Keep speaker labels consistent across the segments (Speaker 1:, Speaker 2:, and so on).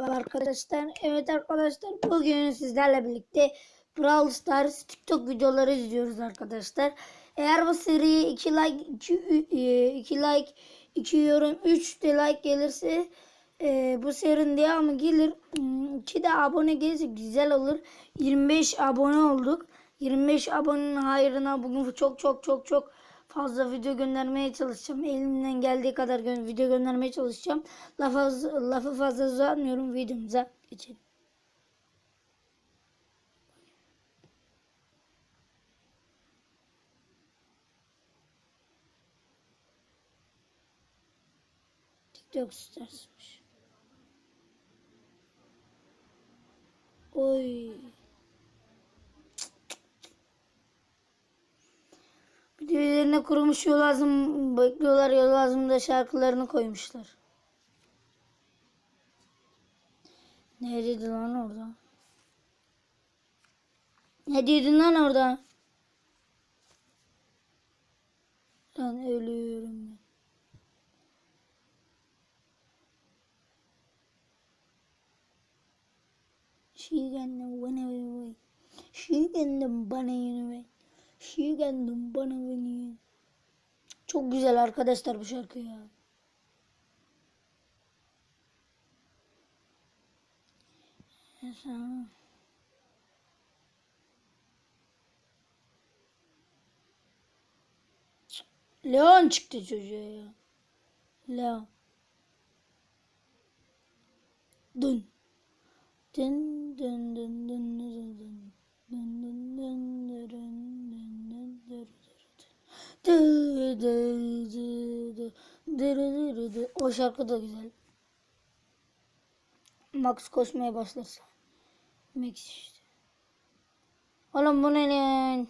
Speaker 1: Merhaba arkadaşlar. Evet arkadaşlar bugün sizlerle birlikte Brawl Stars TikTok videoları izliyoruz arkadaşlar. Eğer bu seriye 2 like 2, 2 like 2 yorum 3 de like gelirse e, bu serinin devamı gelir. 2 de abone gelirse güzel olur. 25 abone olduk. 25 abonenin hayrına bugün çok çok çok çok fazla video göndermeye çalışacağım. Elimden geldiği kadar gö- video göndermeye çalışacağım. Lafı, lafı fazla uzatmıyorum. Videomuza geçelim. TikTok starsmış. Oy. Bir üzerine kurumuş yol lazım bekliyorlar yol lazımda şarkılarını koymuşlar. Ne dedi lan orada? Ne dedin lan orada? Lan ölüyorum ben. She can run away. She can bana away. Can bana away. Çok güzel arkadaşlar bu şarkı ya. Leon çıktı çocuğa ya. Leon. Dün. Dın O şarkı da güzel. Max koşmaya başlarsa. Max işte. Oğlum bu ne lan?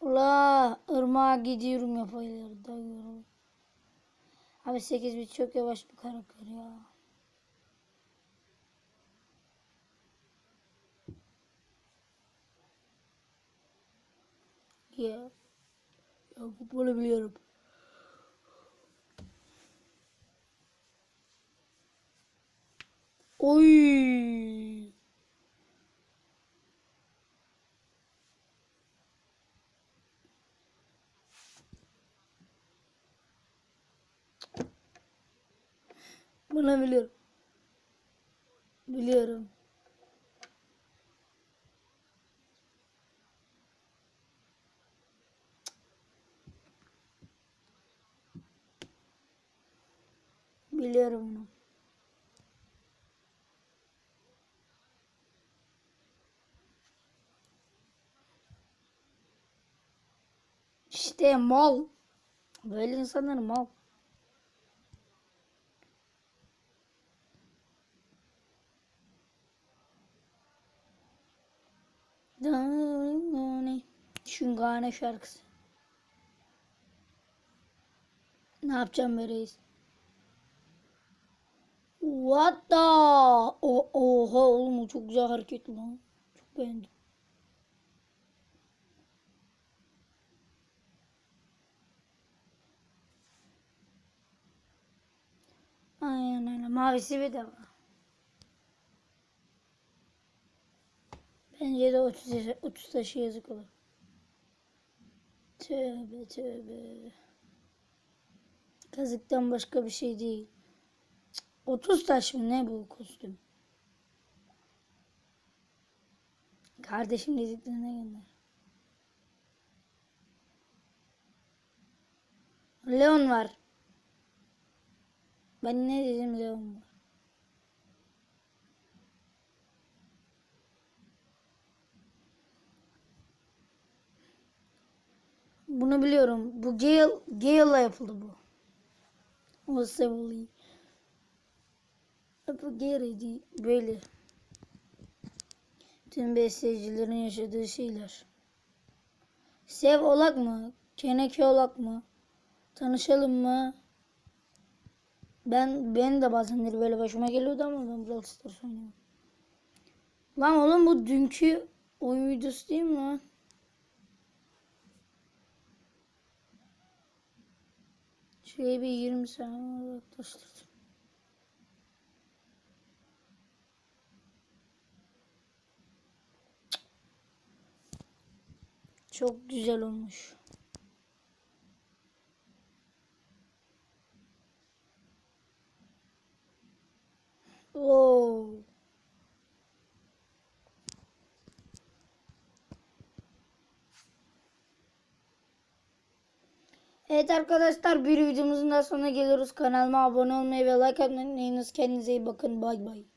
Speaker 1: Ula ırmağa gidiyorum yapaylar da yorum. Abi 8 bit çok yavaş bir karakter ya. Ya. Ya futbolu biliyorum. Oy. Bunu biliyorum. Biliyorum. Biliyorum bunu. İşte mal. Böyle insanlar mal. Şungane şarkısı. Ne yapacağım be reis? What the? O oha oğlum o çok güzel hareket lan. Çok beğendim. Aynen öyle. Mavisi bir de var. Bence de 30, yaş- 30 taşı yazık olur. Tövbe tövbe. Kazıktan başka bir şey değil. Cık, 30 taş mı ne bu kostüm? Kardeşim dediklerine gönder. Leon var. Ben ne dedim Leon var. Bunu biliyorum. Bu Gale, Gale'la yapıldı bu. O Sevoli. Gale değil. Böyle. Tüm bestecilerin yaşadığı şeyler. Sev olak mı? Keneke olak mı? Tanışalım mı? Ben ben de bazenleri böyle başıma geliyordu ama ben Brawl Stars oynuyorum. Lan oğlum bu dünkü oyun videosu değil mi lan? Şuraya bir 20 saniye uzaklaştırdım. Çok güzel olmuş. Oo. Evet arkadaşlar bir videomuzun daha sonuna geliyoruz. Kanalıma abone olmayı ve like atmayı unutmayınız. Kendinize iyi bakın. Bay bay.